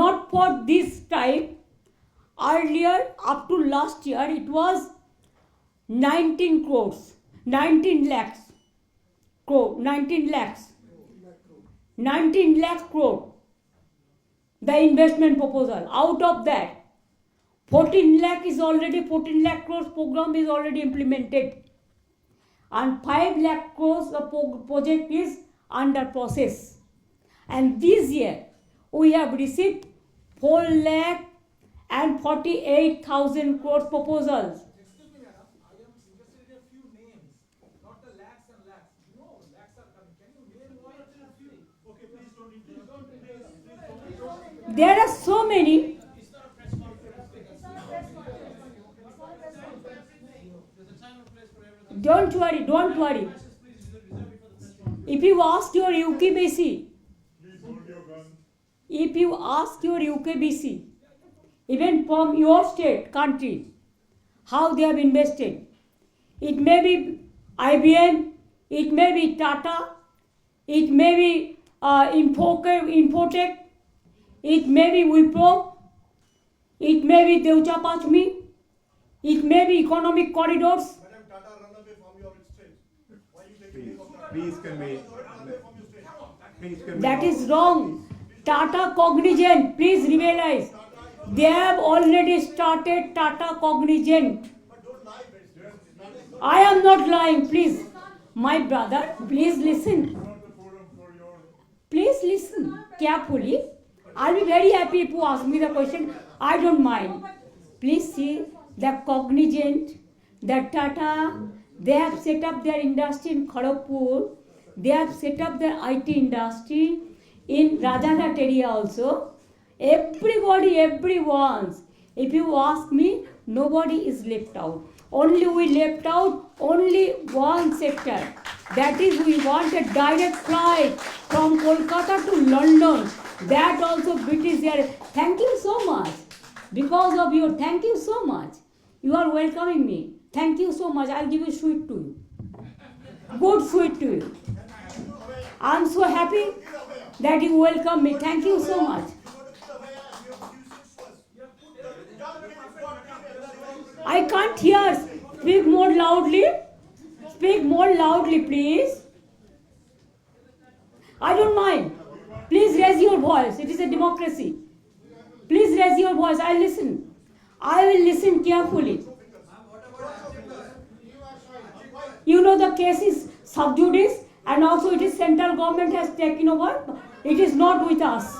not for this time. Earlier, up to last year, it was 19 crores, 19 lakhs, crore, 19 lakhs, 19 lakh crore. The investment proposal. Out of that, 14 lakh is already 14 lakh crores program is already implemented, and 5 lakh crores the project is under process. And this year, we have received 4 lakh and 48,000 crores proposals. There are so many. Don't worry, don't worry. If you ask your UK if you ask your UKBC, even from your state, country, how they have invested, it may be IBM, it may be Tata, it may be uh, Infocare, Infotech, it may be Wipro, it may be Deutsche Pachmi, it may be Economic Corridors. Madam, Tata run away from your state. Why you taking Please, name of Tata? please can we, Run away from your state. please can we. That is wrong. Tata Cognizant, please realize, they have already started Tata Cognizant. I am not lying, please. My brother, please listen. Please listen carefully. I'll be very happy if you ask me the question. I don't mind. Please see the Cognizant, the Tata, they have set up their industry in Kharagpur. They have set up their IT industry in Rajaghat area also. Everybody, everyone's. If you ask me, nobody is left out. Only we left out only one sector. That is, we want a direct flight from Kolkata to London. That also British Air. Thank you so much. Because of you, thank you so much. You are welcoming me. Thank you so much. I'll give a sweet to you. Good sweet to you. I'm so happy that you welcome me. Thank you so much. I can't hear. Speak more loudly. Speak more loudly, please. I don't mind. Please raise your voice. It is a democracy. Please raise your voice. I listen. I will listen carefully. You know the case is sub judice and also it is central government has taken over. It is not with us.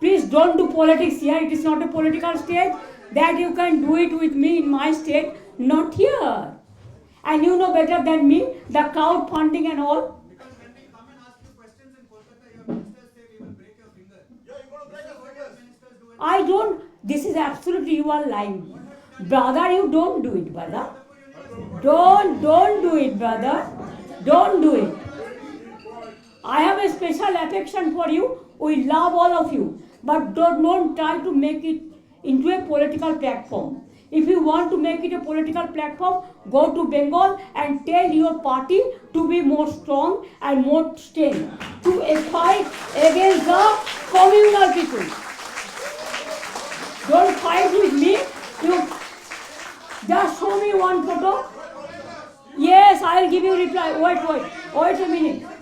Please don't do politics here. It is not a political state. That you can do it with me in my state, not here. And you know better than me the crowd funding and all. I don't. This is absolutely you are lying, brother. You don't do it, brother. Don't don't do it, brother. Don't do it. I have a special affection for you. We love all of you, but don't, don't try to make it into a political platform. If you want to make it a political platform, go to Bengal and tell your party to be more strong and more strength to a fight against the communal people. Don't fight with me. You just show me one photo. Yes, I will give you reply. Wait, wait, wait a minute.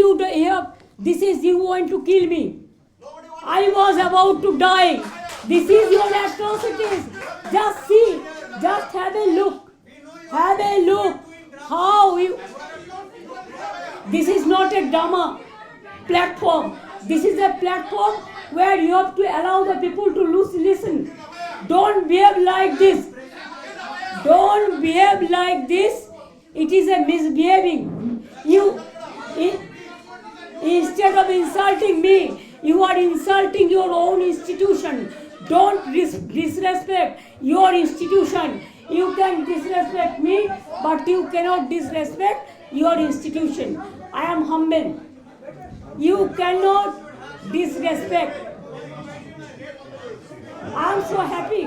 You here. This is you want to kill me. I was about to die. This is your atrocities. Just see. Just have a look. Have a look. How you. This is not a drama platform. This is a platform where you have to allow the people to lose, listen. Don't behave like this. Don't behave like this. It is a misbehaving. You, i- instead of insulting me, you are insulting your own institution. Don't dis- disrespect your institution. You can disrespect me, but you cannot disrespect your institution. I am humble. You cannot disrespect. I am so happy.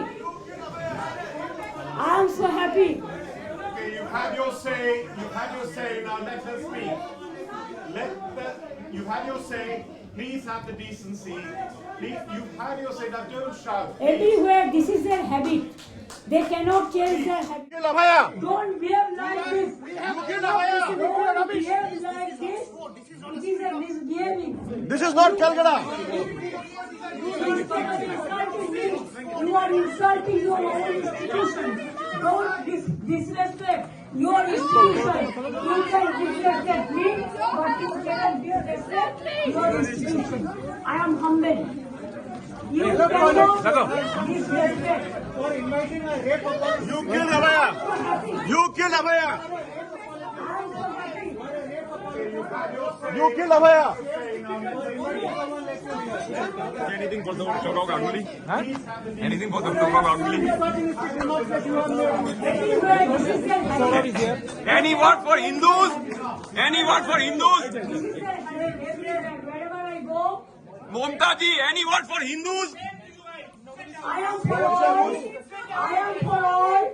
I am so happy. Okay, you have your say, you have your say, now let her speak. Let the, you had your say, please have the decency. Please, you've had your say, now don't shout. please. Everywhere, this is their habit. They cannot change their habit. Don't behave like this. You kill Abhaya! Don't behave like this. It is a misbehaving. This is not Calcutta! Instead of insulting me, you are insulting your own institution. Don't dis- disrespect your institution. You can disrespect me, but you cannot disrespect your institution. I am humble. You cannot disrespect. You killed Abhaya! You killed Abhaya! You killed Abhaya! Anything for the Chokao Ganguly? Huh? Anything for the Chokao Ganguly? Everywhere, this is their habit. Any word for Hindus? Any word for Hindus? This is their habit. Everywhere, wherever I go, Momta ji, any word for Hindus? I am for all. I am for all.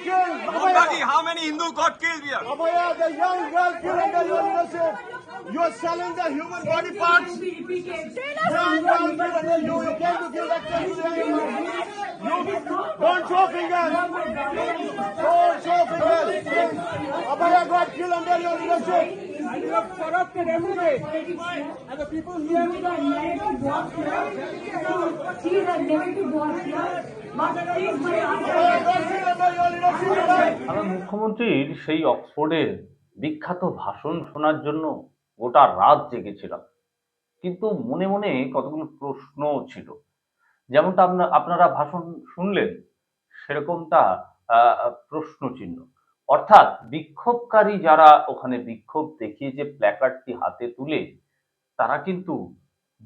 Killed ji, how many Hindus got killed here? Abhaya, the young girl killed under your leadership! You are selling the human body parts! To. Young girl killed under you! You came to give lecture today! You don't show fingers! Don't show fingers! Abhaya got killed under your leadership! You have corrupted everybody. And the people here, the narrative was here. See the narrative was here. But please, my answer. মুখ্যমন্ত্রীর সেই অক্সফোর্ডের বিখ্যাত ভাষণ শোনার জন্য গোটা রাত জেগেছিলাম। কিন্তু মনে মনে কতগুলো প্রশ্নও ছিল। যেমনটা আপনার আপনারা ভাষণ শুনলেন, সেরকমটা প্রশ্ন চিহ্ন। অর্থাৎ বিক্ষোভকারী যারা ওখানে বিক্ষোভ দেখিয়ে যে প্ল্যাকার্ডটি হাতে তুলে, তারা কিন্তু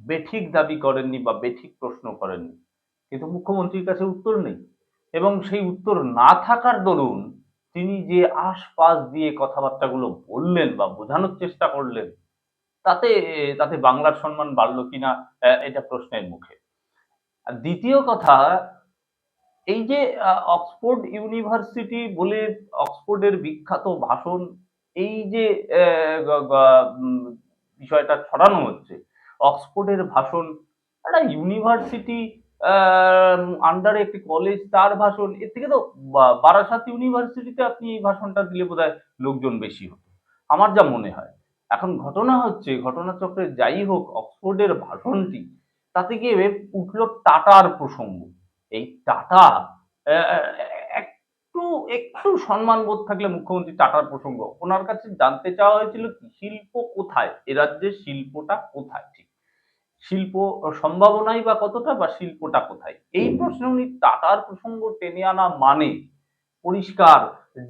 বেঠিক দাবি করেননি বা বেঠিক প্রশ্ন করেননি। কিন্তু মুখ্যমন্ত্রীর কাছে উত্তর নেই। এবং সেই উত্তর না থাকার দরুন তিনি যে আশপাশ দিয়ে কথাবার্তাগুলো বললেন বা বোঝানোর চেষ্টা করলেন, তাতে তাতে বাংলার সম্মান বাড়লো কিনা এটা প্রশ্নের মুখে। দ্বিতীয় কথা, এই যে অক্সফোর্ড ইউনিভার্সিটি বলে অক্সফোর্ডের বিখ্যাত ভাষণ, এই যে বিষয়টা ছড়ানো হচ্ছে, অক্সফোর্ডের ভাষণ একটা ইউনিভার্সিটি আন্ডারে একটি কলেজ তার ভাষণ, এর থেকে তো বারাসাত ইউনিভার্সিটিতে আপনি এই ভাষণটা দিলে বোধহয় লোকজন বেশি হতো। আমার যা মনে হয়, এখন ঘটনা হচ্ছে, ঘটনাচক্রে যাই হোক, অক্সফোর্ডের ভাষণটি, তাতে গিয়ে উঠল টাটার প্রসঙ্গ। এই টাটা একটু একটু সম্মানবোধ থাকলে মুখ্যমন্ত্রী টাটার প্রসঙ্গ। ওনার কাছে জানতে চাওয়া হয়েছিল কি শিল্প কোথায়, এ রাজ্যের শিল্পটা কোথায়? ঠিক শিল্প সম্ভাবনাই বা কতটা বা শিল্পটা কোথায়? এই প্রশ্নে উনি টাটার প্রসঙ্গ টেনে আনা মানে পরিষ্কার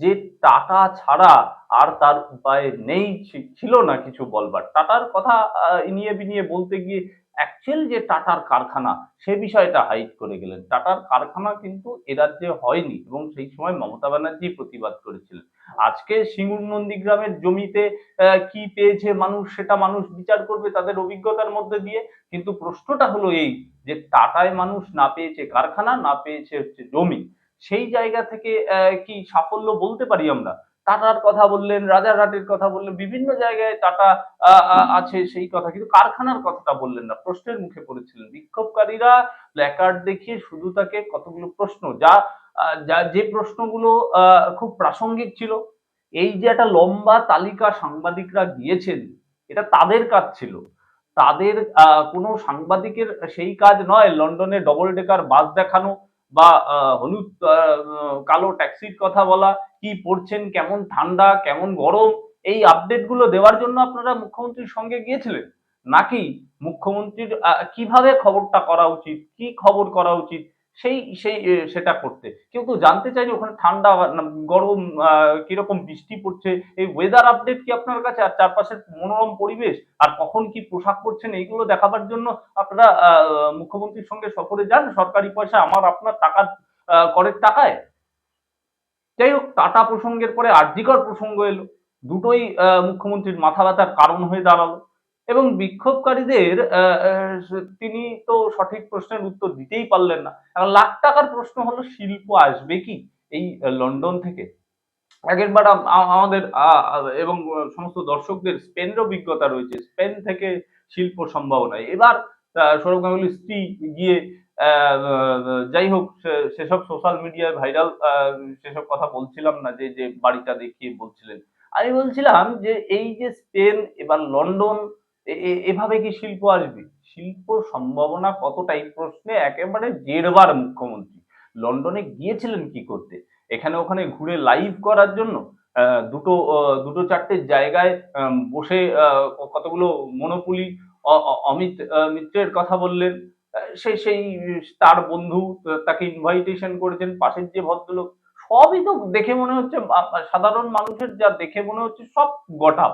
যে টাটা ছাড়া আর তার উপায় নেই ছিল না কিছু বলবার। টাটার কথা নিয়ে বিনিয়ে বলতে গিয়ে অ্যাকচুয়াল যে টাটার কারখানা, সে বিষয়টা হাইড করে গেলেন। টাটার কারখানা কিন্তু এ রাজ্যে হয়নি এবং সেই সময় মমতা ব্যানার্জি প্রতিবাদ করেছিলেন। আজকে সিঙ্গুর নন্দীগ্রামের জমিতে কি পেয়েছে মানুষ, সেটা মানুষ বিচার করবে তাদের অভিজ্ঞতার মধ্যে দিয়ে। কিন্তু প্রশ্নটা হলো এই যে টাটায় মানুষ না পেয়েছে কারখানা, না পেয়েছে হচ্ছে জমি। সেই জায়গা থেকে কি সাফল্য বলতে পারি আমরা? টাটার কথা বললেন, রাজারহাটের কথা বললেন, বিভিন্ন জায়গায় টাটা আছে সেই কথা। কিন্তু কারখানার কথাটা বললেন না, প্রশ্নের মুখে পড়েছিলেন। বিক্ষোভকারীরা প্ল্যাকার্ড দেখিয়ে শুধু তাকে কতগুলো প্রশ্ন, যা যা, যে প্রশ্নগুলো খুব প্রাসঙ্গিক ছিল, এই যে একটা লম্বা তালিকা সাংবাদিকরা দিয়েছেন, এটা তাদের কাজ ছিল। তাদের কোনো সাংবাদিকের সেই কাজ নয়, লন্ডনে ডবল ডেকার বাস দেখানো বা হলুদ কালো ট্যাক্সির কথা বলা, কি পড়ছেন, কেমন ঠান্ডা, কেমন গরম, এই আপডেটগুলো দেওয়ার জন্য আপনারা মুখ্যমন্ত্রীর সঙ্গে গিয়েছিলেন? নাকি মুখ্যমন্ত্রীর কীভাবে খবরটা করা উচিত, কি খবর করা উচিত? সেই সেই সেটা করতে। কেউ তো জানতে চাইনি ওখানে ঠান্ডা গরম কীরকম বৃষ্টি পড়ছে। এই ওয়েদার আপডেট কি আপনার কাছে? আর চারপাশের মনোরম পরিবেশ? আর কখন কি পোশাক পরছেন? এইগুলো দেখাবার জন্য আপনারা মুখ্যমন্ত্রীর সঙ্গে সফরে যান। সরকারি পয়সা আমার আপনার টাকা করের টাকায়। যাই হোক, টাটা প্রসঙ্গের পরে আর্যিকর প্রসঙ্গ এলো। দুটোই মুখ্যমন্ত্রীর মাথা ব্যথার কারণ হয়ে দাঁড়াল। এবং বিক্ষোভকারীদের তিনি তো সঠিক প্রশ্নের উত্তর দিতেই পারলেন না। লাখ টাকার প্রশ্ন হলো, শিল্প আসবে কি এই লন্ডন থেকে? আগেরবার আম- আমাদের এবং সমস্ত দর্শকদের স্পেনের অভিজ্ঞতা রয়েছে। স্পেন থেকে শিল্প সম্ভাবনা। এবার সৌরভ গাঙ্গুলির স্ত্রী গিয়ে যাই হোক সেসব সোশ্যাল মিডিয়ায় ভাইরাল সেসব কথা বলছিলাম না যে যে বাড়িটা দেখিয়ে বলছিলেন। আমি বলছিলাম যে, এই যে স্পেন, এবার লন্ডন এভাবে কি শিল্প আসবে? শিল্প সম্ভাবনা কতটাই? প্রশ্নে একেবারে জেরবার মুখ্যমন্ত্রী। লন্ডনে গিয়েছিলেন কি করতে? এখানে ওখানে ঘুরে লাইভ করার জন্য দুটো দুটো চারটে জায়গায় বসে কতগুলো মনোপুলি অমিত মিত্রের কথা বললেন। আহ, সেই তার বন্ধু তাকে ইনভাইটেশন করেছেন পাশের যে ভদ্রলোক। সবই তো দেখে মনে হচ্ছে সাধারণ মানুষের যা দেখে মনে হচ্ছে সব গটাপ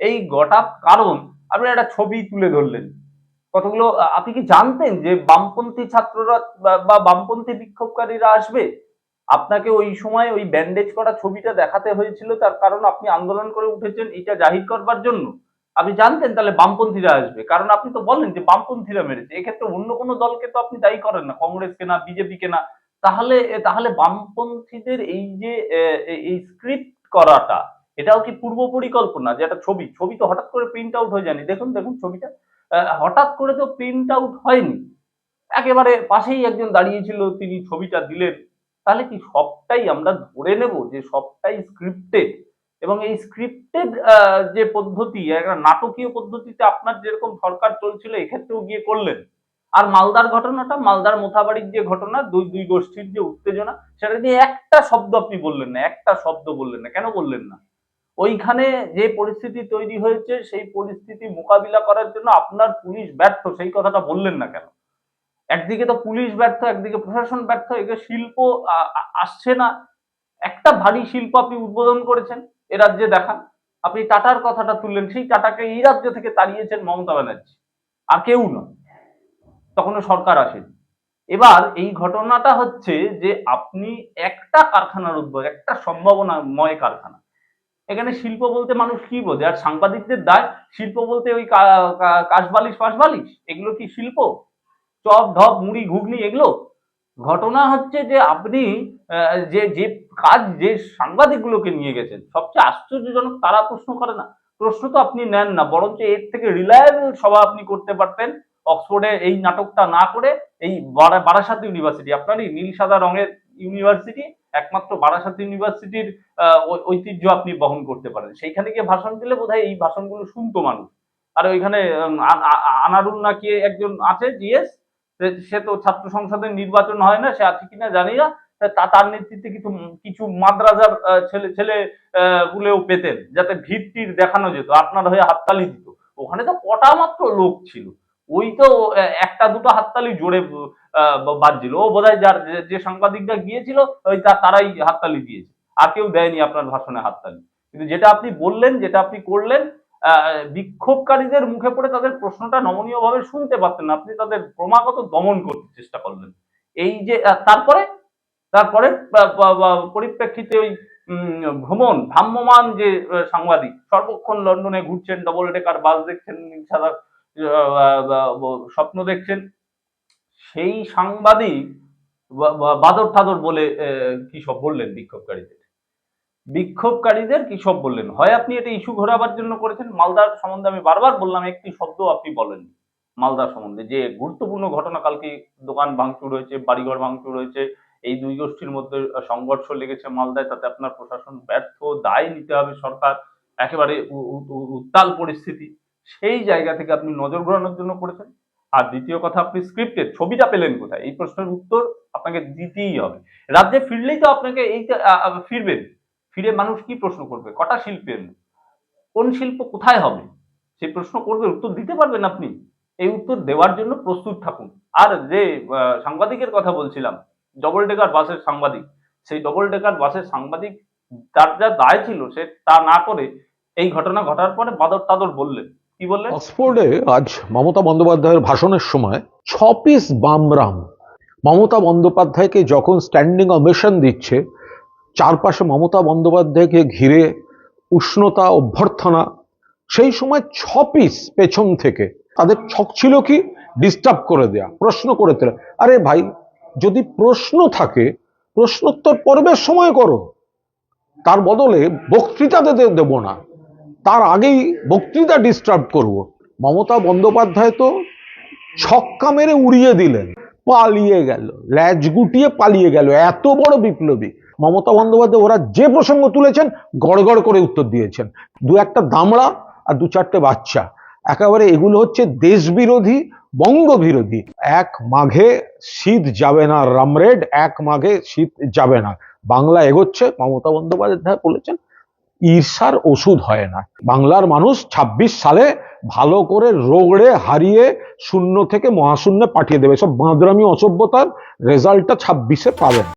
এই গটাপ কারণ আপনি একটা ছবি তুলে ধরলেন। কতগুলো আপনি কি জানতেন যে বামপন্থী ছাত্ররা বা- বামপন্থী বিক্ষোভকারীরা আসবে? আপনাকে ওই সময় ওই ব্যান্ডেজ করা ছবিটা দেখাতে হয়েছিল, তার কারণ আপনি আন্দোলন করে উঠেছেন, এটা জাহির করবার জন্য। আপনি জানতেন তাহলে বামপন্থীরা আসবে। কারণ আপনি তো বলেন যে বামপন্থীরা মেরেছে। এক্ষেত্রে অন্য কোনো দলকে তো আপনি দায়ী করেন না, কংগ্রেসকে না, বিজেপিকে না। তাহলে তাহলে বামপন্থীদের এই যে এই স্ক্রিপ্ট করাটা এটাও কি পূর্ব পরিকল্পনা যে একটা ছবি? ছবি তো হঠাৎ করে প্রিন্ট আউট হয়ে যায়নি। দেখুন দেখুন ছবিটা। হঠাৎ করে তো প্রিন্ট আউট হয়নি। একেবারে পাশেই একজন দাঁড়িয়েছিল, তিনি ছবিটা দিলেন। তাহলে কি সবটাই আমরা ধরে নেব যে সবটাই স্ক্রিপ্টেড এবং এই স্ক্রিপ্টেড যে পদ্ধতি, একটা নাটকীয় পদ্ধতিতে আপনার যেরকম সরকার চলছিল, এক্ষেত্রেও গিয়ে করলেন। আর মালদার ঘটনাটা, মালদার মোথাবাড়ির যে ঘটনা, দুই দুই গোষ্ঠীর যে উত্তেজনা, সেটা নিয়ে একটা শব্দ আপনি বললেন না, একটা শব্দ বললেন না। কেন বললেন না? ওইখানে যে পরিস্থিতি তৈরি হয়েছে, সেই পরিস্থিতি মোকাবিলা করার জন্য আপনার পুলিশ ব্যর্থ, সেই কথাটা বললেন না কেন? একদিকে তো পুলিশ ব্যর্থ, একদিকে প্রশাসন ব্যর্থ এদিকে শিল্প আসছে না। একটা ভারী শিল্প আপনি উদ্বোধন করেছেন, এ রাজ্যে দেখান। আপনি টাটার কথাটা তুললেন, সেই টাটাকে এই রাজ্য থেকে তাড়িয়েছেন মমতা ব্যানার্জি। আর কেউ নয়, তখনও সরকার আসেনি। এবার এই ঘটনাটা হচ্ছে যে, আপনি একটা কারখানার উদ্যোগ একটা সম্ভাবনাময় কারখানা এখানে শিল্প বলতে মানুষ কি বোঝে? আর সাংবাদিকদের দায় শিল্প বলতে ওই কাশবালিশ ফাঁসবালিশ? এগুলো কি শিল্প? চপ ঢপ মুড়ি, ঘুগনি, এগুলো? ঘটনা হচ্ছে যে আপনি যে যে কাজ যে সাংবাদিকগুলোকে নিয়ে গেছেন, সবচেয়ে আশ্চর্যজনক তারা প্রশ্ন করে না। প্রশ্ন তো আপনি নেন না, বরঞ্চ এর থেকে রিলায়েবল সভা আপনি করতে পারতেন। অক্সফোর্ডে এই নাটকটা না করে এই বারা- বারাসাত ইউনিভার্সিটি আপনারই নীল সাদা রঙের ইউনিভার্সিটি একমাত্র বারাসাত ইউনিভার্সিটির ঐতিহ্য আপনি বহন করতে পারেন। সেইখানে গিয়ে ভাষণ দিলে বোধহয় এই ভাষণগুলো শুনতো মানুষ। আর ওইখানে আনারুল না কি একজন আছে জিএস সে তো ছাত্র সংসদের নির্বাচন হয় না সে আছে কিনা জানি না। তার নেতৃত্বে কিছু কিছু মাদ্রাসার আহ, ছেলে ছেলে গুলেও পেতেন যাতে ভিড়টির দেখানো যেত আপনার হয়ে হাততালি দিত। ওখানে তো কটা মাত্র লোক ছিল। ওই তো একটা দুটো হাততালি জোরে বাজছিল। ও বোধহয় যার, যে- সাংবাদিকরা গিয়েছিল, ওই তারাই হাততালি দিয়েছে। আর কেউ দেয়নি আপনার ভাষণে হাততালি। কিন্তু যেটা আপনি বললেন, যেটা আপনি করলেন বিক্ষোভকারীদের মুখে পড়ে তাদের প্রশ্নটা নমনীয় ভাবে শুনতে পারতেন না। আপনি তাদের ক্রমাগত দমন করতে চেষ্টা করলেন। এই যে তারপরে তারপরে পরিপ্রেক্ষিতে ওই ভ্রমণ ভ্রাম্যমান যে সাংবাদিক, সর্বক্ষণ লন্ডনে ঘুরছেন ডবল ডেকার বাস দেখছেন সাদা স্বপ্ন দেখছেন। সেই সাংবাদিক বাদর ঠাদর বলে কি সব বললেন বিক্ষোভকারীদের? বিক্ষোভকারীদের কি সব বললেন? হয় আপনি এটা ইস্যু ঘোরাবার জন্য করেছেন? মালদার সম্বন্ধে আমি বারবার বললাম, একটি শব্দ আপনি বলেন। মালদার সম্বন্ধে যে গুরুত্বপূর্ণ ঘটনা, কালকে দোকান ভাঙচুর হয়েছে, বাড়িঘর ভাঙচুর হয়েছে, এই দুই গোষ্ঠীর মধ্যে সংঘর্ষ লেগেছে মালদায়, তাতে আপনার প্রশাসন ব্যর্থ, দায় নিতে হবে সরকার, একেবারে উত্তাল পরিস্থিতি। সেই জায়গা থেকে আপনি নজর ঘোরানোর জন্য করেছেন। আর দ্বিতীয় কথা, আপনি স্ক্রিপ্টের ছবিটা পেলেন কোথায়? এই প্রশ্নের উত্তর আপনাকে দিতেই হবে। রাজ্যে ফিরলেই তো আপনাকে এই ফিরবেন। ফিরে মানুষ কি প্রশ্ন করবে? কটা শিল্পের? কোন শিল্প কোথায় হবে? সেই প্রশ্ন করবে, উত্তর দিতে পারবেন আপনি। এই উত্তর দেওয়ার জন্য প্রস্তুত থাকুন। আর যে সাংবাদিকের কথা বলছিলাম ডবল ডেকার বাসের সাংবাদিক, সেই ডবল ডেকার বাসের সাংবাদিক তার যা দায় ছিল সে তা না করে এই ঘটনা ঘটার পরে বাদর তাদর বললেন। কি বললেন? অক্সফোর্ডে আজ মমতা বন্দ্যোপাধ্যায়ের ভাষণের সময় ছ পিস বামরাম। মমতা বন্দ্যোপাধ্যায়কে যখন স্ট্যান্ডিং অমিশন দিচ্ছে, চারপাশে মমতা বন্দ্যোপাধ্যায়কে ঘিরে উষ্ণতা, অভ্যর্থনা, সেই সময় ছ পিস পেছন থেকে তাদের ছক ছিল কি? ডিস্টার্ব করে দেয়া, প্রশ্ন করে দেয়া আরে ভাই, যদি প্রশ্ন থাকে, প্রশ্নোত্তর পর্বের সময় করো। তার বদলে বক্তৃতা দেব না। তার আগেই বক্তৃতা ডিস্টার্ব করব। মমতা বন্দ্যোপাধ্যায় তো ছক্কা মেরে উড়িয়ে দিলেন, পালিয়ে গেল, ল্যাজ গুটিয়ে পালিয়ে গেল, এত বড় বিপ্লবী। মমতা বন্দ্যোপাধ্যায় ওরা যে প্রসঙ্গ তুলেছেন, গড়গড় করে উত্তর দিয়েছেন। দু একটা দামড়া আর দু চারটে বাচ্চা। একেবারে এগুলো হচ্ছে দেশবিরোধী, বঙ্গবিরোধী। এক মাঘে শীত যাবে না রামরেড, এক মাঘে শীত যাবে না। বাংলা এগোচ্ছে, মমতা বন্দ্যোপাধ্যায় বলেছেন ঈর্ষার ওষুধ হয় না। বাংলার মানুষ ২৬ সালে ভালো করে রোগড়ে হারিয়ে শূন্য থেকে মহাশূন্যে পাঠিয়ে দেবে। সব বাঁদরামি, অসভ্যতার রেজাল্টটা ছাব্বিশে পাবেন।